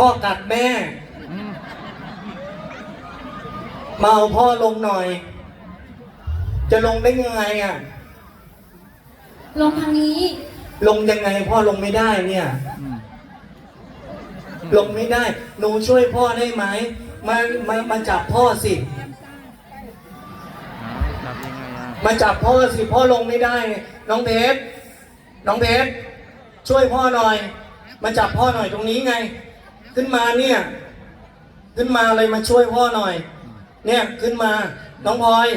พ่อกัดแม่มาเอาพ่อลงหน่อย จะลงได้ยังไงอะ ลงทางนี้ ลงยังไงพ่อลงไม่ได้เนี่ย ลงไม่ได้ หนูช่วยพ่อได้ไหม มา มา มาจับพ่อสิจับยังไงอะมาจับพ่อสิพ่อลงไม่ได้ น้องเพชร น้องเพชร ช่วยพ่อหน่อย มาจับพ่อหน่อยตรงนี้ไง ขึ้นมาเนี่ย ขึ้นมาเลยมาช่วยพ่อหน่อย เนี่ยขึ้นมา น้องพลอย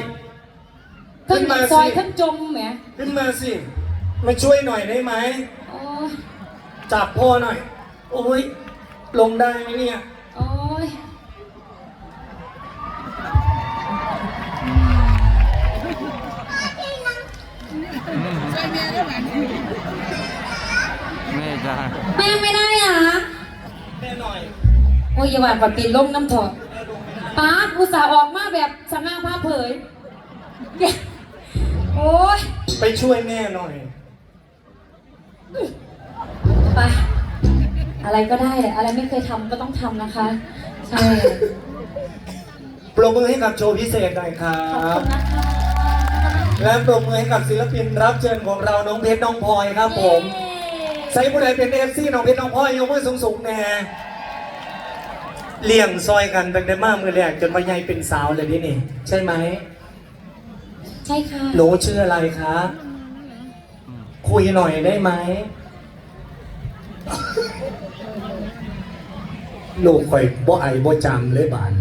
ทั้งขึ้นมาซอยสิทั้งจมแหมขึ้นมาสิ มาช่วยหน่อยได้ไหม โอ้ยจับพ่อหน่อย โอ้ย ลงได้ไหมเนี่ย โอ้ยแม่จ้า แม่ไม่ได้อะแม่หน่อย โอ้ยอย่าว่าปฏิลมน้ำถอดป้าดอุตส่าห์ออกมาแบบสง่าผ่าเผยอย่าโอ้ยไปช่วยแม่หน่อย ไป อะไรก็ได้แหละอะไรไม่เคยทำก็ต้องทำนะคะ ใช่ ปรบมือให้กับโชว์พิเศษหน่อยครัขอบบคุณนะคะและปรบมือให้กับศิลปินรับเชิญของเราน้องเพชรน้องพลอยครับผม ใส่ผู้ใดเป็นเอฟซีน้องเพชรน้องพลอยยกมือสูงๆแน่ เลี้ยงซอยกันตั้งแต่มามือแรกจนมาใหญ่เป็นสาวเลยนี่นี่ ใช่ไหม ใช่ค่ะ หนูชื่ออะไรคะ คุยหน่อยได้ไหมลูกข่อยบ่ไอบ่จำเลยบาน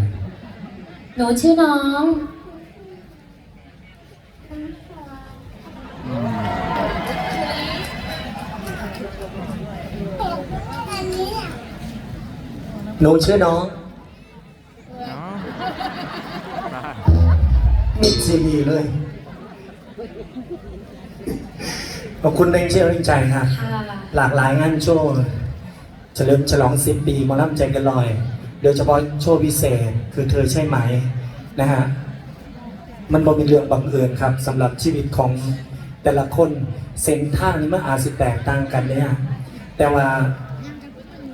หนูชื่อน้อง หนูชื่อน้องเนาะมิดซีดีเลย ขอบคุณในเชื่อเรื่องใจครับค่ะ หลากหลายงานโชว์เฉลิมฉลอง10ปีหมอลำใจกันลอย โดยเฉพาะโชว์พิเศษคือเธอใช่ไหมนะฮะ มันบ่มีเรื่องบังเอิญครับสำหรับชีวิตของแต่ละคนเส้นทางนี้มันอาจสิแตกต่างกันเนี่ย แต่ว่า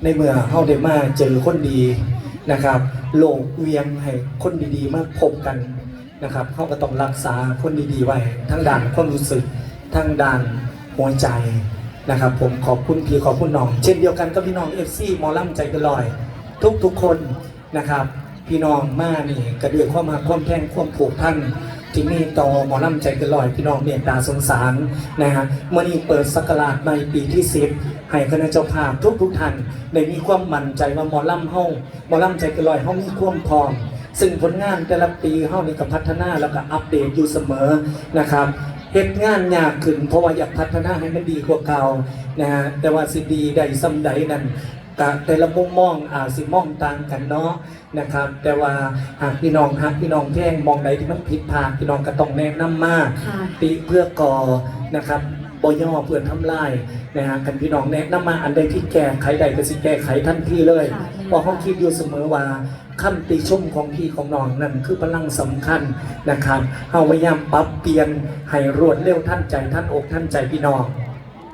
ในเมื่อเฮาได้มาเจอคนดีนะครับ โลกเวียงให้คนดีๆ มาพบกันนะครับเขาก็ต้องรักษาคนดีๆไว้ ทั้งด้านความรู้สึกทั้งด้านหัวใจนะครับ ผมขอบคุณพี่ขอบคุณน้อง เช่นเดียวกันกับพี่น้องเอฟซีมอลล่ใจกันลอย ทุกๆคนนะครับ พี่น้องมานี่กระเดือกเข้ามาความแท่งความผูกพัน ที่มีต่อหมอลำใจเกันลอยพี่น้องเมตตาสงสารนะฮะเมื่อนี้เปิดสักราชในปีที่สิบให้คณะเจ้าภาพทุกๆท่านได้มีความมั่นใจว่าหมอลำเฮาหมอลำใจเกันลอยเฮามีความพร้อมซึ่งผลงานแต่ละปีเฮานี่ก็พัฒนาแล้วก็อัปเดตอยู่เสมอนะครับเฮ็ดงานยากขึ้นเพราะว่าอยากพัฒนาให้มันดีกว่าเก่านะฮะแต่ว่าสิดีใดซ้ำใดนั้น ก็แต่ละมุมมองอาจสิมองต่างกันเนาะนะครับ แต่ว่าหากพี่น้องฮักพี่น้องแท่งมองใดที่มันผิดพลาดพี่น้องก็ต้องแนะนำมาค่ะ ติเพื่อก่อนะครับบย่อเพื่อทำลายนะฮะกันพี่น้องแนะนำมาอันใดที่แก้ไขใดก็สิแก้ไขทันทีเลยค่ะ เพราะเขาคิดอยู่เสมอว่าคำติชมของพี่ของน้องนั่นคือพลังสำคัญนะครับเอาพยายามปรับเปลี่ยนให้รวดเร็วท่านใจท่านอกท่านใจพี่น้อง